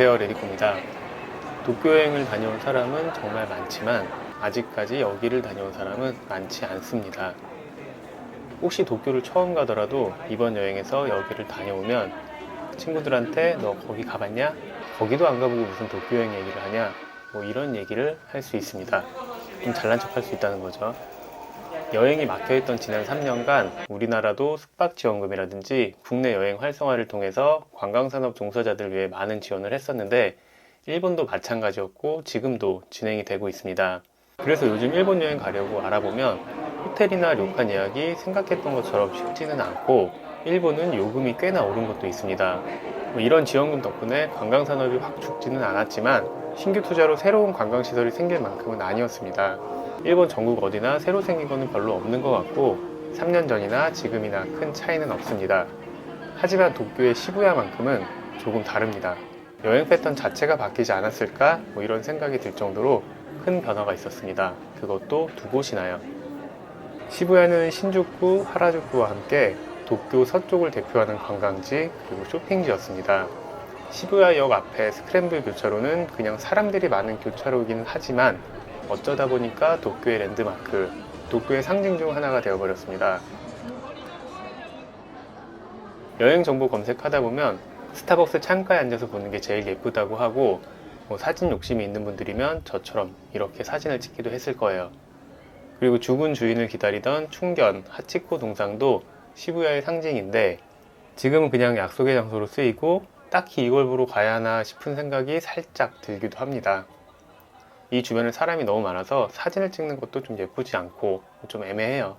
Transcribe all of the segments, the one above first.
안녕하세요 레디코입니다 도쿄 여행을 다녀온 사람은 정말 많지만 아직까지 여기를 다녀온 사람은 많지 않습니다 혹시 도쿄를 처음 가더라도 이번 여행에서 여기를 다녀오면 친구들한테 너 거기 가봤냐? 거기도 안 가보고 무슨 도쿄 여행 얘기를 하냐? 뭐 이런 얘기를 할 수 있습니다 좀 잘난 척 할 수 있다는 거죠 여행이 막혀있던 지난 3년간 우리나라도 숙박지원금이라든지 국내 여행 활성화를 통해서 관광산업 종사자들 위해 많은 지원을 했었는데 일본도 마찬가지였고 지금도 진행이 되고 있습니다. 그래서 요즘 일본 여행 가려고 알아보면 호텔이나 료칸 예약이 생각했던 것처럼 쉽지는 않고 일본은 요금이 꽤나 오른 것도 있습니다. 뭐 이런 지원금 덕분에 관광산업이 확 죽지는 않았지만 신규 투자로 새로운 관광시설이 생길 만큼은 아니었습니다. 일본 전국 어디나 새로 생긴 거는 별로 없는 것 같고 3년 전이나 지금이나 큰 차이는 없습니다. 하지만 도쿄의 시부야만큼은 조금 다릅니다. 여행 패턴 자체가 바뀌지 않았을까? 뭐 이런 생각이 들 정도로 큰 변화가 있었습니다. 그것도 두 곳이나요. 시부야는 신주쿠, 하라주쿠와 함께 도쿄 서쪽을 대표하는 관광지 그리고 쇼핑지였습니다. 시부야역 앞에 스크램블 교차로는 그냥 사람들이 많은 교차로이기는 하지만 어쩌다 보니까 도쿄의 랜드마크, 도쿄의 상징 중 하나가 되어버렸습니다. 여행 정보 검색하다 보면 스타벅스 창가에 앉아서 보는 게 제일 예쁘다고 하고 뭐 사진 욕심이 있는 분들이면 저처럼 이렇게 사진을 찍기도 했을 거예요. 그리고 죽은 주인을 기다리던 충견, 하치코 동상도 시부야의 상징인데 지금은 그냥 약속의 장소로 쓰이고 딱히 이걸 보러 가야 하나 싶은 생각이 살짝 들기도 합니다. 이 주변에 사람이 너무 많아서 사진을 찍는 것도 좀 예쁘지 않고 좀 애매해요.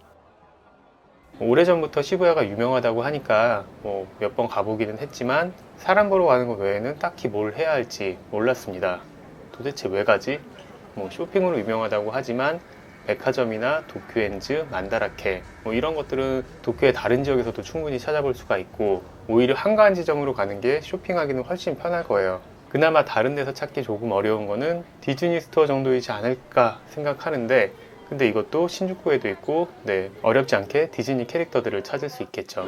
오래전부터 시부야가 유명하다고 하니까 뭐 몇 번 가보기는 했지만 사람 보러 가는 것 외에는 딱히 뭘 해야 할지 몰랐습니다. 도대체 왜 가지? 뭐 쇼핑으로 유명하다고 하지만 백화점이나 도쿄엔즈, 만다라케 뭐 이런 것들은 도쿄의 다른 지역에서도 충분히 찾아볼 수가 있고 오히려 한가한 지점으로 가는 게 쇼핑하기는 훨씬 편할 거예요. 그나마 다른 데서 찾기 조금 어려운 거는 디즈니 스토어 정도이지 않을까 생각하는데 근데 이것도 신주쿠에도 있고 네 어렵지 않게 디즈니 캐릭터들을 찾을 수 있겠죠.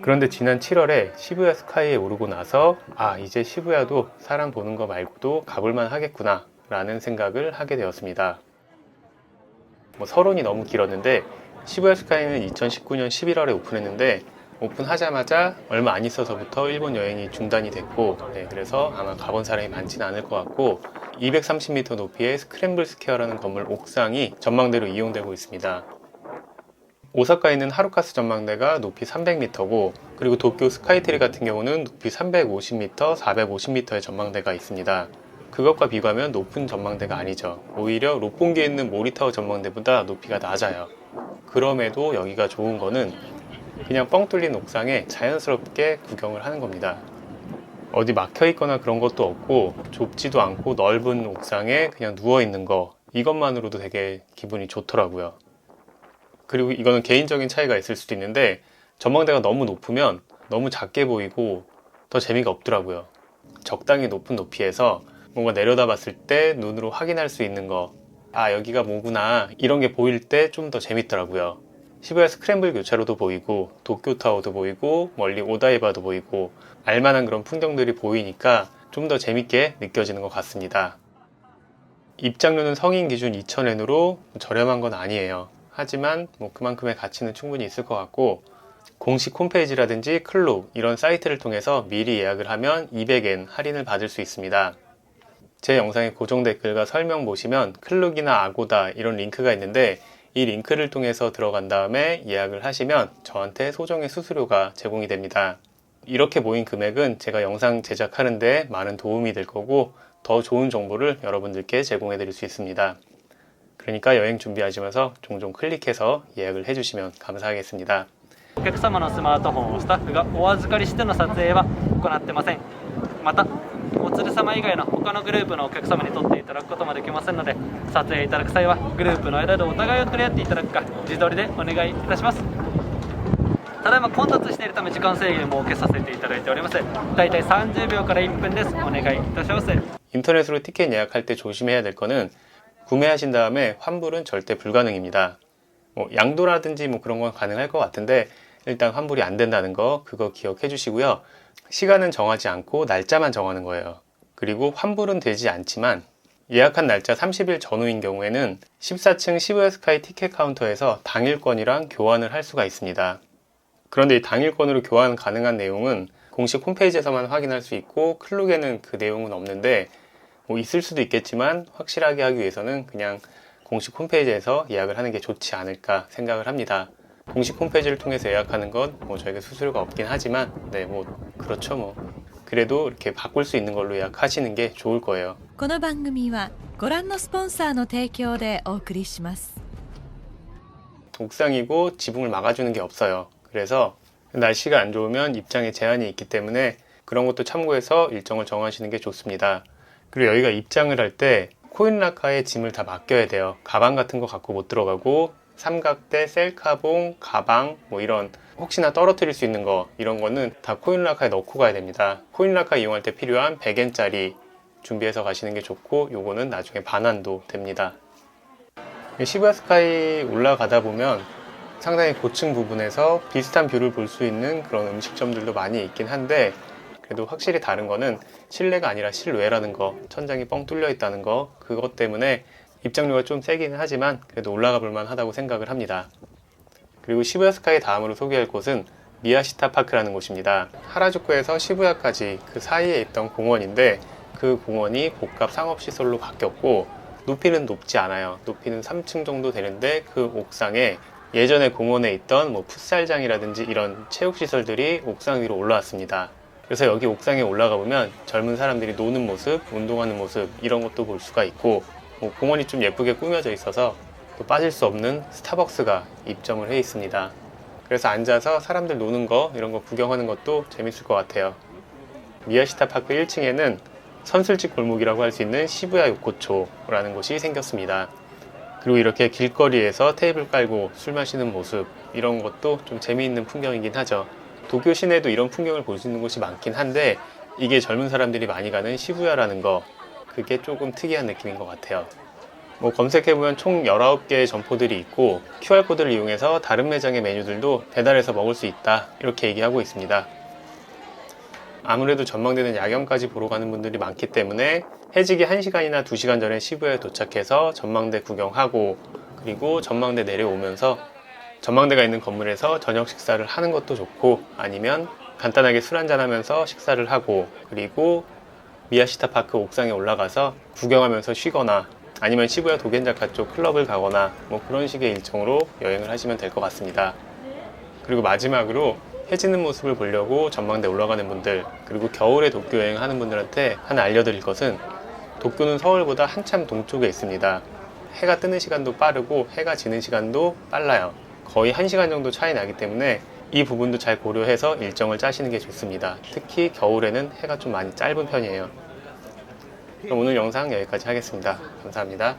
그런데 지난 7월에 시부야 스카이에 오르고 나서 아 이제 시부야도 사람 보는 거 말고도 가볼만 하겠구나 라는 생각을 하게 되었습니다. 뭐 서론이 너무 길었는데 시부야 스카이는 2019년 11월에 오픈했는데 오픈하자마자 얼마 안 있어서부터 일본 여행이 중단이 됐고 네, 그래서 아마 가본 사람이 많지는 않을 것 같고 230m 높이의 스크램블 스퀘어라는 건물 옥상이 전망대로 이용되고 있습니다. 오사카에 있는 하루카스 전망대가 높이 300m고 그리고 도쿄 스카이트리 같은 경우는 높이 350m, 450m의 전망대가 있습니다. 그것과 비교하면 높은 전망대가 아니죠. 오히려 롯본기에 있는 모리타워 전망대보다 높이가 낮아요. 그럼에도 여기가 좋은 거는 그냥 뻥 뚫린 옥상에 자연스럽게 구경을 하는 겁니다. 어디 막혀 있거나 그런 것도 없고 좁지도 않고 넓은 옥상에 그냥 누워 있는 거 이것만으로도 되게 기분이 좋더라고요. 그리고 이거는 개인적인 차이가 있을 수도 있는데 전망대가 너무 높으면 너무 작게 보이고 더 재미가 없더라고요. 적당히 높은 높이에서 뭔가 내려다 봤을 때 눈으로 확인할 수 있는 거, 아, 여기가 뭐구나, 이런 게 보일 때 좀 더 재밌더라고요. 시부야 스크램블 교차로도 보이고, 도쿄타워도 보이고, 멀리 오다이바도 보이고, 알만한 그런 풍경들이 보이니까 좀 더 재밌게 느껴지는 것 같습니다. 입장료는 성인 기준 2,000엔으로 저렴한 건 아니에요. 하지만 뭐 그만큼의 가치는 충분히 있을 것 같고, 공식 홈페이지라든지 클록 이런 사이트를 통해서 미리 예약을 하면 200엔 할인을 받을 수 있습니다. 제 영상의 고정 댓글과 설명 보시면 클룩이나 아고다 이런 링크가 있는데 이 링크를 통해서 들어간 다음에 예약을 하시면 저한테 소정의 수수료가 제공이 됩니다. 이렇게 모인 금액은 제가 영상 제작하는데 많은 도움이 될 거고 더 좋은 정보를 여러분들께 제공해 드릴 수 있습니다. 그러니까 여행 준비하시면서 종종 클릭해서 예약을 해주시면 감사하겠습니다. お客様のスマートフォンをスタッフがお預かりしての撮影は行ってません またお連れ様以外の他のグループのお客様に撮っていただくこともできませんので撮影いただく際はグループの間でお互いを取り合っていただくか自撮りでお願いいたしますただいま混雑しているため時間制限を設けさせていただいておりますだいたい30秒から1分ですお願いいたします 인터넷으로 티켓 예약할 때 조심해야 될 거는 구매하신 다음에 환불은 절대 불가능입니다. 뭐 양도라든지 뭐 그런 건 가능할 것 같은데 일단 환불이 안 된다는 거 그거 기억해 주시고요. 시간은 정하지 않고 날짜만 정하는 거예요. 그리고 환불은 되지 않지만 예약한 날짜 30일 전후인 경우에는 14층 시부야 스카이 티켓 카운터에서 당일권이랑 교환을 할 수가 있습니다. 그런데 이 당일권으로 교환 가능한 내용은 공식 홈페이지에서만 확인할 수 있고 클룩에는 그 내용은 없는데 뭐 있을 수도 있겠지만 확실하게 하기 위해서는 그냥 공식 홈페이지에서 예약을 하는 게 좋지 않을까 생각을 합니다. 공식 홈페이지를 통해서 예약하는 건 뭐 저희가 수수료가 없긴 하지만 네 뭐 그렇죠 뭐 그래도 이렇게 바꿀 수 있는 걸로 예약하시는 게 좋을 거예요. この番組はご覧のスポンサーの提供でお送りします 옥상이고 지붕을 막아주는 게 없어요. 그래서 날씨가 안 좋으면 입장에 제한이 있기 때문에 그런 것도 참고해서 일정을 정하시는 게 좋습니다. 그리고 여기가 입장을 할 때 코인라카에 짐을 다 맡겨야 돼요. 가방 같은 거 갖고 못 들어가고 삼각대, 셀카봉, 가방 뭐 이런 혹시나 떨어뜨릴 수 있는 거 이런 거는 다 코인라카에 넣고 가야 됩니다. 코인라카 이용할 때 필요한 100엔짜리 준비해서 가시는 게 좋고 요거는 나중에 반환도 됩니다. 시부야 스카이 올라가다 보면 상당히 고층 부분에서 비슷한 뷰를 볼 수 있는 그런 음식점들도 많이 있긴 한데 그래도 확실히 다른 거는 실내가 아니라 실외라는 거 천장이 뻥 뚫려 있다는 거 그것 때문에 입장료가 좀 세기는 하지만 그래도 올라가 볼만 하다고 생각을 합니다 그리고 시부야 스카이 다음으로 소개할 곳은 미야시타 파크라는 곳입니다 하라주쿠에서 시부야까지 그 사이에 있던 공원인데 그 공원이 복합 상업시설로 바뀌었고 높이는 높지 않아요. 높이는 3층 정도 되는데 그 옥상에 예전에 공원에 있던 뭐 풋살장이라든지 이런 체육시설들이 옥상 위로 올라왔습니다. 그래서 여기 옥상에 올라가 보면 젊은 사람들이 노는 모습, 운동하는 모습 이런 것도 볼 수가 있고 뭐 공원이 좀 예쁘게 꾸며져 있어서 또 빠질 수 없는 스타벅스가 입점을 해 있습니다. 그래서 앉아서 사람들 노는 거 이런 거 구경하는 것도 재밌을 것 같아요. 미야시타 파크 1층에는 선술집 골목이라고 할 수 있는 시부야 요코초라는 곳이 생겼습니다. 그리고 이렇게 길거리에서 테이블 깔고 술 마시는 모습 이런 것도 좀 재미있는 풍경이긴 하죠. 도쿄 시내도 이런 풍경을 볼 수 있는 곳이 많긴 한데 이게 젊은 사람들이 많이 가는 시부야라는 거 그게 조금 특이한 느낌인 것 같아요. 뭐 검색해보면 총 19개의 점포들이 있고 QR코드를 이용해서 다른 매장의 메뉴들도 배달해서 먹을 수 있다 이렇게 얘기하고 있습니다. 아무래도 전망대는 야경까지 보러 가는 분들이 많기 때문에 해지기 1시간이나 2시간 전에 시부야에 도착해서 전망대 구경하고 그리고 전망대 내려오면서 전망대가 있는 건물에서 저녁 식사를 하는 것도 좋고 아니면 간단하게 술 한잔 하면서 식사를 하고 그리고 미야시타 파크 옥상에 올라가서 구경하면서 쉬거나 아니면 시부야 도겐자카 쪽 클럽을 가거나 뭐 그런 식의 일정으로 여행을 하시면 될 것 같습니다. 그리고 마지막으로 해지는 모습을 보려고 전망대 올라가는 분들 그리고 겨울에 도쿄 여행하는 분들한테 하나 알려드릴 것은 도쿄는 서울보다 한참 동쪽에 있습니다. 해가 뜨는 시간도 빠르고 해가 지는 시간도 빨라요. 거의 1시간 정도 차이 나기 때문에 이 부분도 잘 고려해서 일정을 짜시는 게 좋습니다. 특히 겨울에는 해가 좀 많이 짧은 편이에요. 그럼 오늘 영상 여기까지 하겠습니다. 감사합니다.